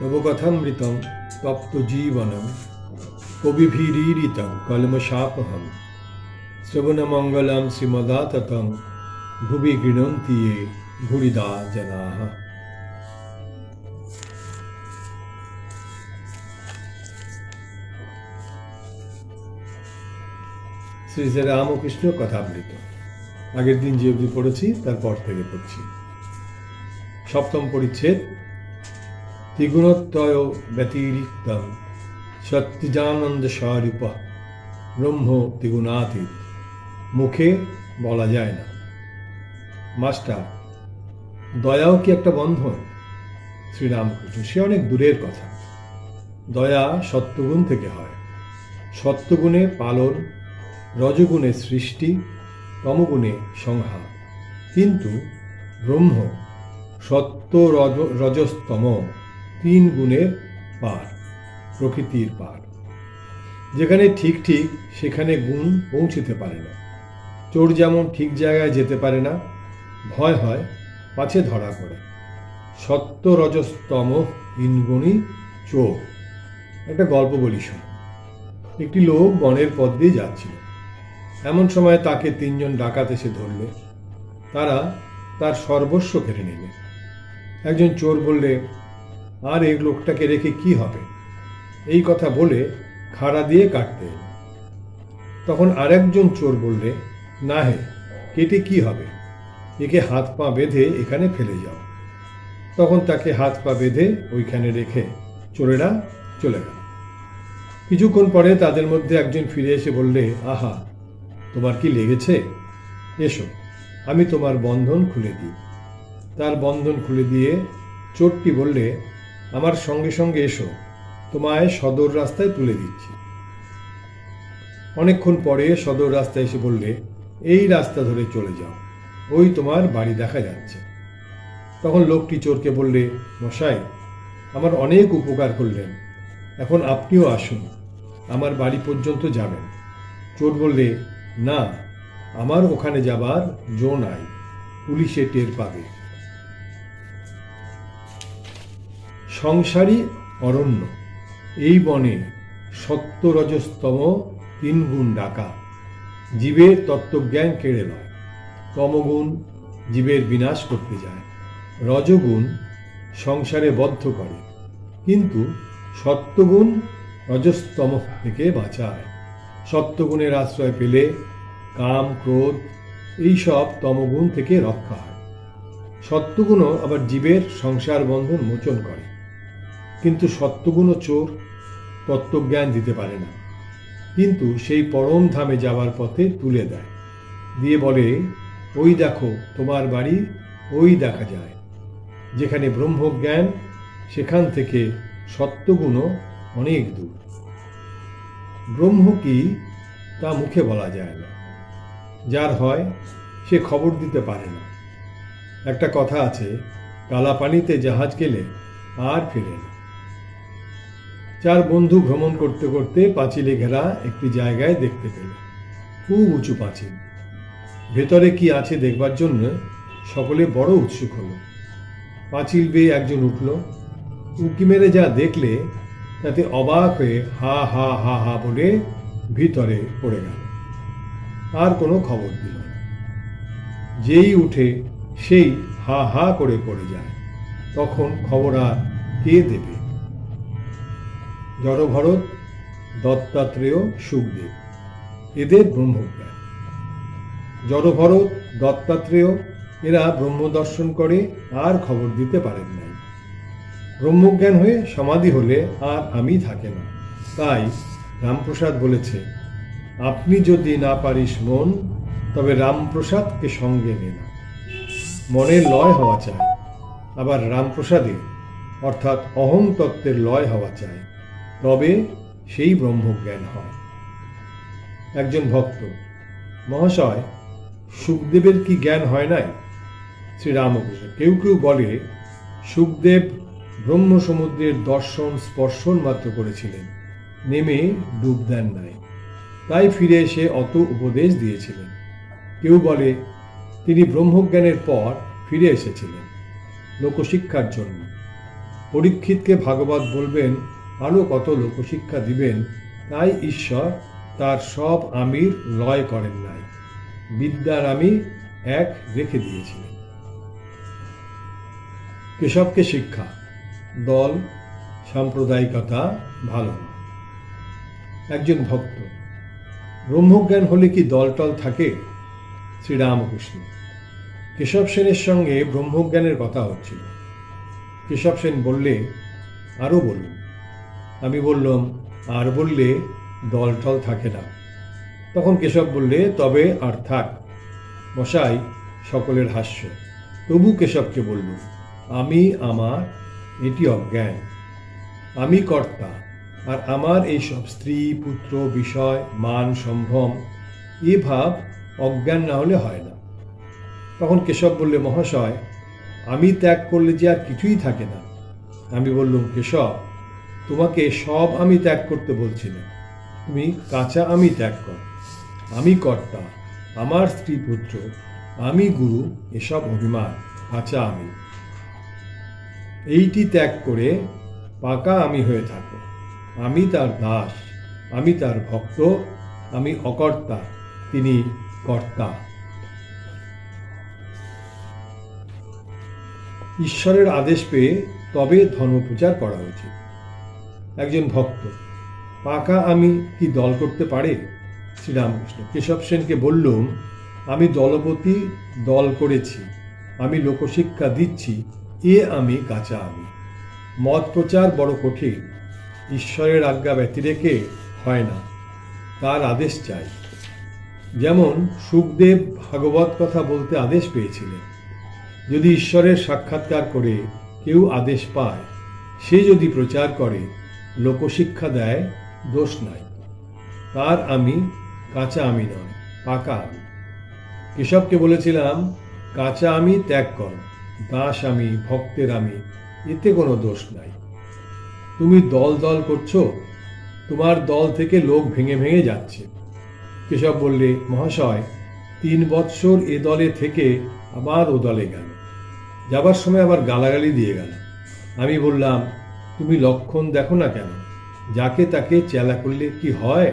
তব কথামৃতম তপ্ত জীবনম কবিভিরীরিতম কলমশাপহম। শ্রবণমঙ্গলম শ্রীমদাততম ভুবি গৃণন্তি ये ভুরিদা শ্রী শ্রী রামকৃষ্ণ আগের দিন যে অবধি পড়েছি, তারপর থেকে পড়ছি। সপ্তম পরিচ্ছেদ ত্রিগুণত্রয় ব্যতিরিক্তম সত্যিজানন্দ স্বরূপ ব্রহ্ম ত্রিগুণাতীত। মুখে বলা যায় না। মাস্টার, দয়াও কি একটা বন্ধন? শ্রীরামকৃষ্ণ, সে অনেক দূরের কথা। দয়া সত্যগুণ থেকে হয়। সত্যগুণে পালন, রজগুণে সৃষ্টি, তমগুণে সংহার। কিন্তু ব্রহ্ম সত্য রজ রজস্তম। তিন গুণের পার, প্রকৃতির পার। যেখানে ঠিক ঠিক, সেখানে গুণ পৌঁছতে পারে না। চোর যেমন ঠিক জায়গায় যেতে পারে না, ভয় হয় পাছে ধরা পড়ে। সত্য রজস্তম তিন গুণই চোর। একটা গল্প বলি শোন। একটি লোক বনের পথ দিয়ে যাচ্ছিল। এমন সময় তাকে তিনজন ডাকাত এসে ধরলে। তারা তার সর্বস্ব কেড়ে নিলে। একজন চোর বললে আর এই লোকটাকে রেখে কি হবে? এই কথা বলে খাড়া দিয়ে কাটতে। তখন আরেকজন চোর বললে, না হে, কেটে কি হবে? একে হাত পা বেঁধে এখানে ফেলে যাও। তখন তাকে হাত পা বেঁধে ওইখানে রেখে চোরেরা চলে গেল। কিছুক্ষণ পরে তাদের মধ্যে একজন ফিরে এসে বললে, আহা, তোমার কি লেগেছে? এসো, আমি তোমার বন্ধন খুলে দিই। তার বন্ধন খুলে দিয়ে চোরটি বললে আমার সঙ্গে সঙ্গে এসো, তোমায় সদর রাস্তায় তুলে দিচ্ছি। অনেকক্ষণ পরে সদর রাস্তায় এসে বললে, এই রাস্তা ধরে চলে যাও, ওই তোমার বাড়ি দেখা যাচ্ছে। তখন লোকটি চোরকে বললে, মশাই, আমার অনেক উপকার করলেন, এখন আপনিও আসুন, আমার বাড়ি পর্যন্ত যাবেন। চোর বললে, না, আমার ওখানে যাবার জো নাই, পুলিশে টের পাবে। সংসারী অরণ্য। এই বনে সত্যরজস্তম তিন গুণ ডাকা। জীবের তত্ত্বজ্ঞান কেড়ে লয়। তমগুণ জীবের বিনাশ করতে যায়। রজগুণ সংসারে বদ্ধ করে। কিন্তু সত্যগুণ রজস্তম থেকে বাঁচায়। সত্যগুণের আশ্রয় পেলে কাম, ক্রোধ, এইসব তমগুণ থেকে রক্ষা হয়। সত্যগুণও আবার জীবের সংসার বন্ধন মোচন করে। কিন্তু সত্যগুণও চোর তত্ত্বজ্ঞান দিতে পারে না। কিন্তু সেই পরম ধামে যাওয়ার পথে তুলে দেয়। দিয়ে বলে, ওই দেখো, তোমার বাড়ি ওই দেখা যায়। যেখানে ব্রহ্মজ্ঞান, সেখান থেকে সত্যগুণও অনেক দূর। ব্রহ্ম কি তা মুখে বলা যায় না। যার হয়, সে খবর দিতে পারে না। একটা কথা আছে কালা পানিতে জাহাজ গেলে আর ফিরে না। চার বন্ধু ভ্রমণ করতে করতে পাঁচিলে ঘেরা একটি জায়গায় দেখতে পেল। খুব উঁচু পাঁচিল। ভেতরে কি আছে দেখবার জন্য সকলে বড় উৎসুক হলো। পাঁচিল বেয়ে একজন উঠল। উঁকি মেরে যা দেখলে তাতে অবাক হয়ে হা হা হা হা বলে ভিতরে পড়ে গেল। আর কোনো খবর দিল যেই উঠে সেই হা হা করে পড়ে যায়। তখন খবর আর কে দেবে? জড়ভরত, দত্তাত্রেয়, সুখদেব। এদের ব্রহ্মজ্ঞান। জড়ভরত, দত্তাত্রেয়, এরা ব্রহ্মদর্শন করে, আর খবর দিতে পারেন নাই। ব্রহ্মজ্ঞান হয়ে সমাধি হলে আর আমি থাকে না। তাই রামপ্রসাদ বলেছে, আপনি যদি না পারিস মন, তবে রামপ্রসাদকে সঙ্গে নে না। মনের লয় হওয়া চাই, আবার রামপ্রসাদে, অর্থাৎ অহং তত্ত্বের লয় হওয়া চাই। তবে সেই ব্রহ্মজ্ঞান হয়। একজন ভক্ত, মহাশয়, সুখদেবের কি জ্ঞান হয় নাই? শ্রীরামকৃষ্ণ, কেউ কেউ বলে, সুখদেব ব্রহ্ম সমুদ্রের দর্শন স্পর্শন মাত্র করেছিলেন, নেমে ডুব দেন নাই। তাই ফিরে এসে অত উপদেশ দিয়েছিলেন। কেউ বলে, তিনি ব্রহ্মজ্ঞানের পর ফিরে এসেছিলেন, লোকশিক্ষার জন্য। পরীক্ষিতকে ভাগবত বলবেন আরও কত লোকশিক্ষা দিবেন, তাই ঈশ্বর তার সব আমির লয় করেন নাই। বিদ্যার আমি এক রেখে দিয়েছিলেন। কেশবকে শিক্ষা, দল, সাম্প্রদায়িকতা ভালো না একজন ভক্ত, ব্রহ্মজ্ঞান হলে কি দলটল থাকে? শ্রীরামকৃষ্ণ। কেশব সেনের সঙ্গে ব্রহ্মজ্ঞানের কথা হচ্ছিল। কেশব সেন বললে, আরও বলুন। আমি বললাম, আর বললে দল টল থাকে না। তখন কেশব বললে, তবে আর থাক। মশাই, সকলের হাস্য। তবু কেশবকে বলল আমি আমার, এটি অজ্ঞান। আমি কর্তা, আর আমার এই সব স্ত্রী, পুত্র, বিষয়, মান, সম্ভ্রম, এ ভাব অজ্ঞান না হলে হয় না। তখন কেশব বললে, মহাশয়, আমি ত্যাগ করলে যে আর কিছুই থাকে না। আমি বললুম, কেশব তোমাকে সব আমি ত্যাগ করতে বলছি না। তুমি কাঁচা আমি ত্যাগ কর। আমি কর্তা, আমার স্ত্রী পুত্র, আমি গুরু, এসব অভিমান, কাঁচা আমি। এইটি ত্যাগ করে পাকা আমি হয়ে থাকো। আমি তার দাস, আমি তার ভক্ত, আমি অকর্তা, তিনি কর্তা। ঈশ্বরের আদেশ পেয়ে তবে ধর্মপ্রচার করা উচিত। একজন ভক্ত। পাকা আমি কি দল করতে পারে? শ্রীরামকৃষ্ণ। কেশব সেনকে বললুম, আমি দলপতি, দল করেছি, আমি লোকশিক্ষা দিচ্ছি, এ আমি কাঁচা আমি। মত প্রচার বড় কঠিন, ঈশ্বরের আজ্ঞা ব্যতিরেকে হয় না, তার আদেশ চাই। যেমন সুখদেব ভাগবত কথা বলতে আদেশ পেয়েছিলেন, যদি ঈশ্বরের সাক্ষাৎকার করে কেউ আদেশ পায়, সে যদি প্রচার করে লোকশিক্ষা দেয়, দোষ নাই। তার আমি কাঁচা আমি নয় পাকা আমি। কেশবকে বলেছিলাম, কাঁচা আমি ত্যাগ কর, দাস আমি, ভক্তের আমি, এতে কোনো দোষ নাই। তুমি দল দল করছ, তোমার দল থেকে লোক ভেঙে ভেঙে যাচ্ছে। কেশব বললে, মহাশয়, তিন বৎসর এ দলে থেকে আবার ও দলে গেল। যাবার সময় আবার গালাগালি দিয়ে গেল। আমি বললাম তুমি লক্ষণ দেখো না কেন? যাকে তাকে চেলা করলে কি হয়?